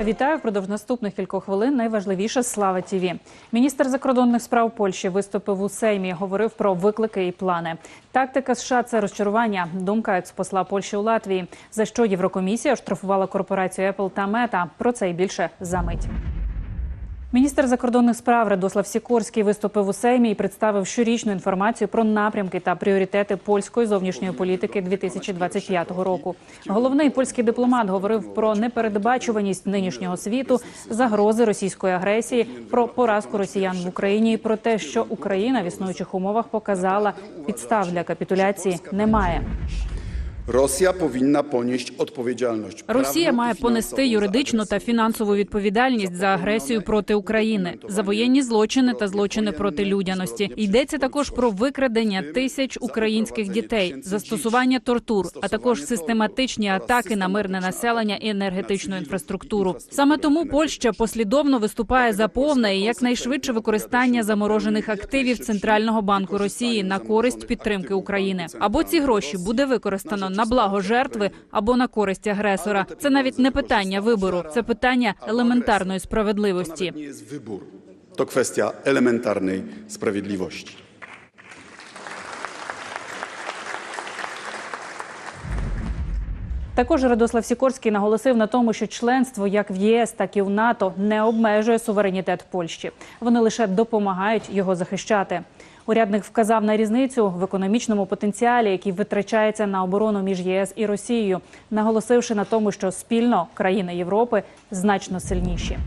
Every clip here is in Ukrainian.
Вітаю впродовж наступних кількох хвилин. Найважливіше слава ТІВІ. Міністр закордонних справ Польщі виступив у Сеймі. Говорив про виклики і плани. Тактика США це розчарування. Думка експосла Польщі у Латвії. За що Єврокомісія штрафувала корпорацію Apple та Meta. Про це і більше за мить. Міністр закордонних справ Радослав Сікорський виступив у Сеймі і представив щорічну інформацію про напрямки та пріоритети польської зовнішньої політики 2025 року. Головний польський дипломат говорив про непередбачуваність нинішнього світу, загрози російської агресії, про поразку росіян в Україні і про те, що Україна в існуючих умовах показала підстав для капітуляції немає. Rosja powinna ponieść odpowiedzialność. Росія має понести юридичну та фінансову відповідальність за агресію проти України, за воєнні злочини та злочини проти людяності. Йдеться також про викрадення тисяч українських дітей, застосування тортур, а також систематичні атаки на мирне населення і енергетичну інфраструктуру. Саме тому Польща послідовно виступає за повне і якнайшвидше використання заморожених активів Центрального банку Росії на користь підтримки України. Або ці гроші буде використано на благо жертви, або на користь агресора. Це навіть не питання вибору, це питання елементарної справедливості. Wybór. To kwestia elementarnej sprawiedliwości. Також Радослав Сікорський наголосив на тому, що членство як в ЄС, так і в НАТО не обмежує суверенітет Польщі. Вони лише допомагають його захищати. Урядник вказав на різницю в економічному потенціалі, який витрачається на оборону між ЄС і Росією, наголосивши на тому, що спільно країни Європи значно сильніші.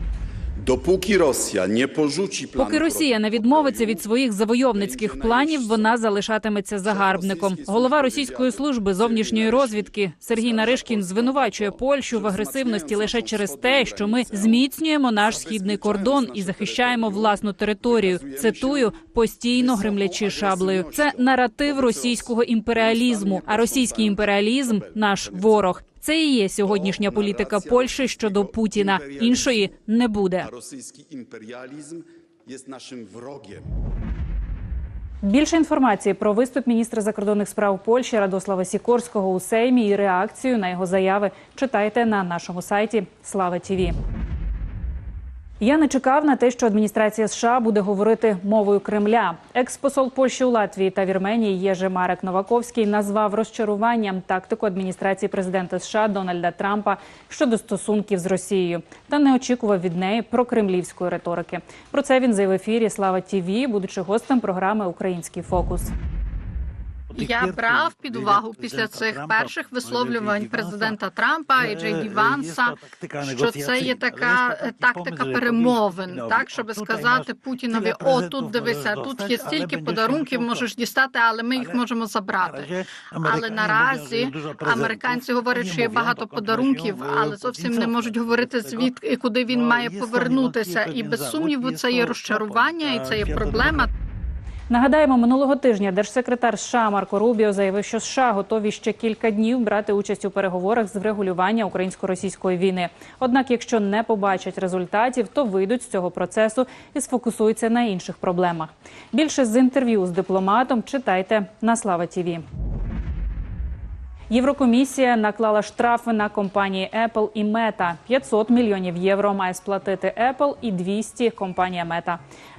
Rosja nie porzuci planu Поки Росія не відмовиться від своїх завойовницьких планів, вона залишатиметься загарбником. Голова російської служби зовнішньої розвідки Сергій Наришкін звинувачує Польщу в агресивності лише через те, що ми зміцнюємо наш східний кордон і захищаємо власну територію. Цитую постійно гремлячи шаблею. Це наратив російського імперіалізму. А російський імперіалізм наш ворог. Це і є сьогоднішня політика Польщі щодо Путіна. Іншої не буде. Російський імперіалізм є нашим ворогом. Більше інформації про виступ міністра закордонних справ Польщі Радослава Сікорського у Сеймі і реакцію на його заяви читайте на нашому сайті Слава ТІВІ. Я не чекав на те, що адміністрація США буде говорити мовою Кремля. Експосол Польщі у Латвії та Вірменії Єже Марек Новаковський назвав розчаруванням тактику адміністрації президента США Дональда Трампа щодо стосунків з Росією та не очікував від неї прокремлівської риторики. Про це він заявив ефірі Слава ТІВІ, будучи гостем програми Український фокус. Я брав під увагу після цих перших висловлювань президента Трампа і Джей Ді Ванса, що це є така е, тактика перемовин, так щоб сказати Путінові: о, тут дивися, тут є стільки подарунків, можеш дістати, але ми їх можемо забрати. Але наразі американці говорять, що є багато подарунків, але зовсім не можуть говорити звідки і куди він має повернутися. І без сумніву, це є розчарування, і це є проблема. Нагадаємо, минулого тижня держсекретар США Марко Рубіо заявив, що США готові ще кілька днів брати участь у переговорах з врегулювання українсько-російської війни. Однак, якщо не побачать результатів, то вийдуть з цього процесу і сфокусуються на інших проблемах. Більше з інтерв'ю з дипломатом читайте на Слава ТІВІ. Єврокомісія наклала штрафи на компанії Apple і Meta. 500 мільйонів євро має сплатити Apple і 200 – компанія Meta.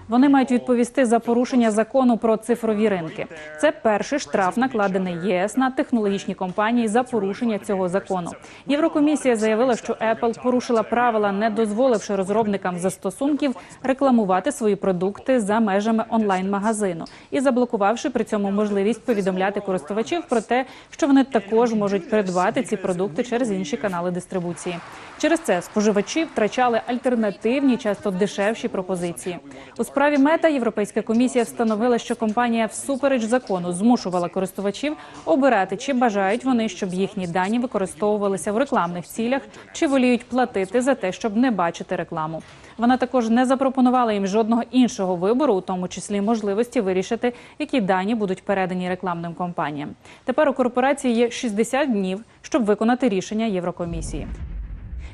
Вони мають відповісти за порушення закону про цифрові ринки. Це перший штраф, накладений ЄС на технологічні компанії за порушення цього закону. Єврокомісія заявила, що Apple порушила правила, не дозволивши розробникам застосунків рекламувати свої продукти за межами онлайн-магазину і заблокувавши при цьому можливість повідомляти користувачів про те, що вони також можуть придбати ці продукти через інші канали дистрибуції. Через це споживачі втрачали альтернативні, часто дешевші пропозиції. У справі мета Європейська комісія встановила, що компанія всупереч закону змушувала користувачів обирати, чи бажають вони, щоб їхні дані використовувалися в рекламних цілях, чи воліють платити за те, щоб не бачити рекламу. Вона також не запропонувала їм жодного іншого вибору, у тому числі можливості вирішити, які дані будуть передані рекламним компаніям. Тепер у корпорації є 60 днів, щоб виконати рішення Єврокомісії.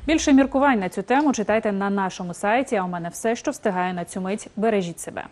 Більше міркувань на цю тему читайте на нашому сайті. А у мене все, що встигає на цю мить. Бережіть себе.